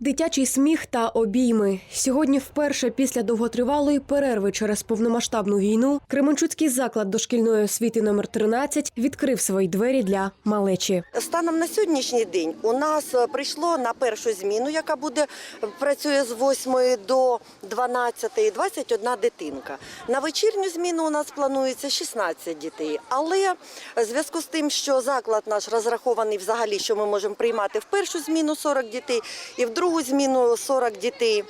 Дитячий сміх та обійми сьогодні, вперше після довготривалої перерви через повномасштабну війну, Кременчуцький заклад дошкільної освіти номер 13 відкрив свої двері для малечі. Станом на сьогоднішній день у нас е, прийшло на першу зміну, яка буде працює з 8 до 12, 21 дитинка. На вечірню зміну у нас планується 16 дітей. Але в зв'язку з тим, що заклад наш розрахований взагалі, що ми можемо приймати в першу зміну 40 дітей і в другу зміну 40 дітей.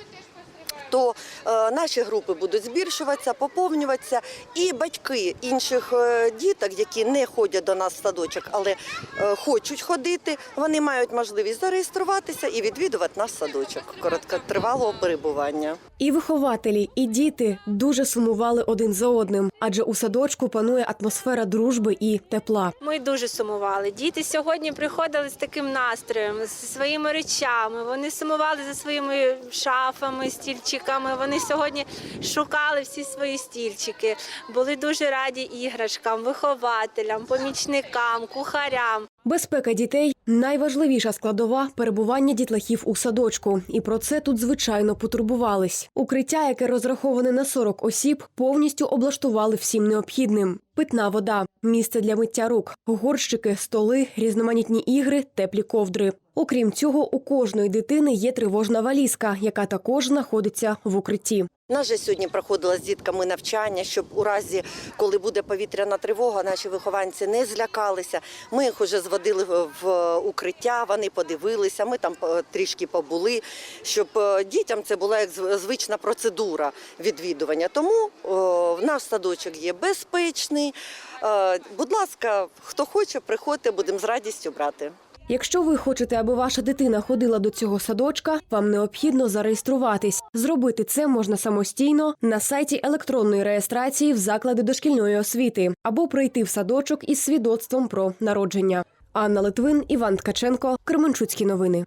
То е, наші групи будуть збільшуватися, поповнюватися, і батьки інших е, діток, які не ходять до нас в садочок, але е, хочуть ходити, вони мають можливість зареєструватися і відвідувати наш садочок короткотривалого перебування. І вихователі, і діти дуже сумували один за одним, адже у садочку панує атмосфера дружби і тепла. Ми дуже сумували. Діти сьогодні приходили з таким настроєм, зі своїми речами. Вони сумували за своїми шафами, стільчиками. Вони сьогодні шукали всі свої стільчики. Були дуже раді іграшкам, вихователям, помічникам, кухарям. Безпека дітей найважливіша складова перебування дітлахів у садочку, і про це тут звичайно потурбувались. Укриття, яке розраховане на 40 осіб, повністю облаштували всім необхідним: питна вода, місце для миття рук, горщики, столи, різноманітні ігри, теплі ковдри. Окрім цього, у кожної дитини є тривожна валізка, яка також знаходиться в укритті. Нас же сьогодні проходило з дітками навчання, щоб у разі, коли буде повітряна тривога, наші вихованці не злякалися. Ми їх вже зводили в- в укриття, вони подивилися, ми там е, трішки побули, щоб е, дітям це була як звична процедура відвідування. Тому о, наш садочок є безпечний. Е, Будь ласка, хто хоче, приходьте, будемо з радістю брати. Якщо ви хочете, аби ваша дитина ходила до цього садочка, вам необхідно зареєструватись. Зробити це можна самостійно на сайті електронної реєстрації в заклади дошкільної освіти або прийти в садочок із свідоцтвом про народження. Анна Литвин, Іван Ткаченко, Кременчуцькі новини.